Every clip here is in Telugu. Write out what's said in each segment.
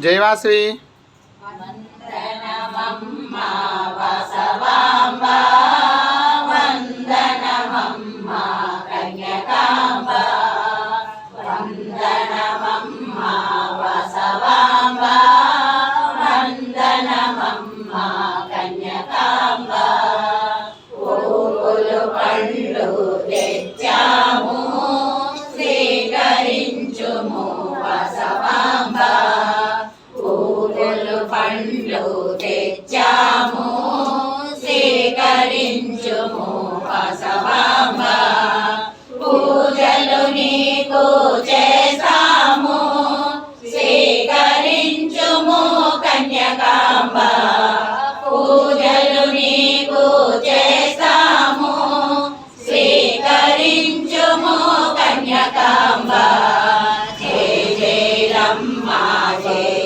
జయవాసవి పూజలు నీకు చేస్తాము స్వీకరించుము కన్యకాంబ. పూజలు నీకు చేస్తాము స్వీకరించుము కన్యకాంబ. జయ జయరమ్మ జయ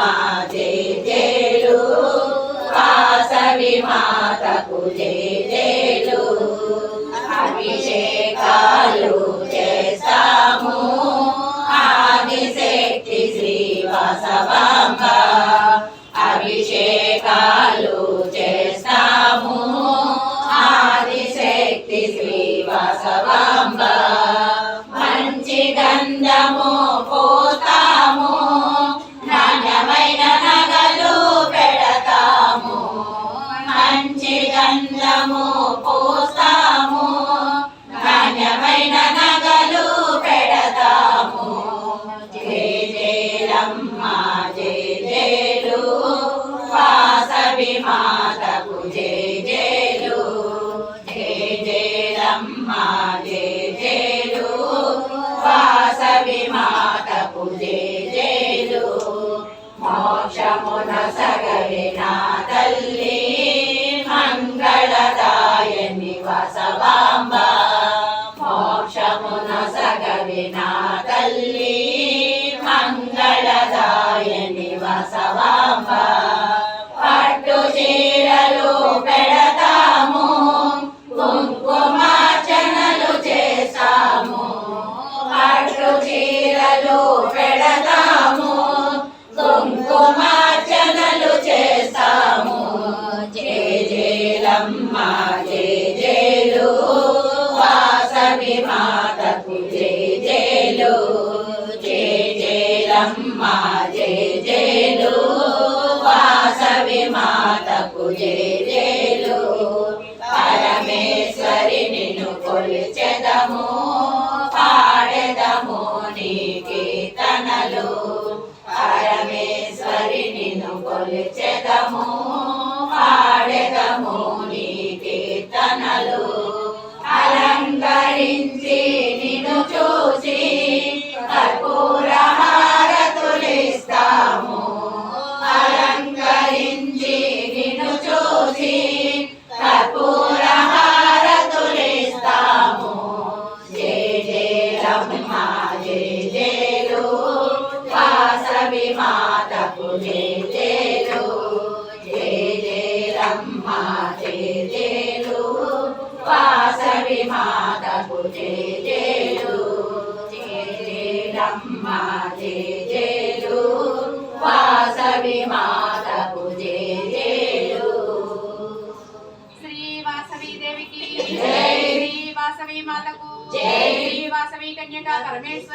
జయరమ్మ జయ జయలు వాసవి మాతకు జయ జయలు అభిషేకాలు చేస్తాము ఆదిశక్తి శ్రీ వాసవాంబ అభిషేకాలు చేస్తాము ఆదిశక్తి శ్రీ మోక్షమున సగలిన తల్లి మంగళదాయని వసవాంబ మోక్షమున సగలిన తల్లి జయ జయలు వాసవి మాతకు జయ జయలు పరమేశ్వరి నిన్ను కొలిచెదము పాడెదము నీ కీర్తనలు. పరమేశ్వరి నిన్ను కొలిచెదము చూసి కర్పూర హారతులిస్తాము జయ జయ జయలు వాసవి మాతకు జయ జయలు జయ జయ జయలు వాసవి మాతకు జయ జయలు జయ జయ జయలు వాసవి మాతకు వాసవి మాతకు జై. వాసవి కన్యకా పరమేశ్వరి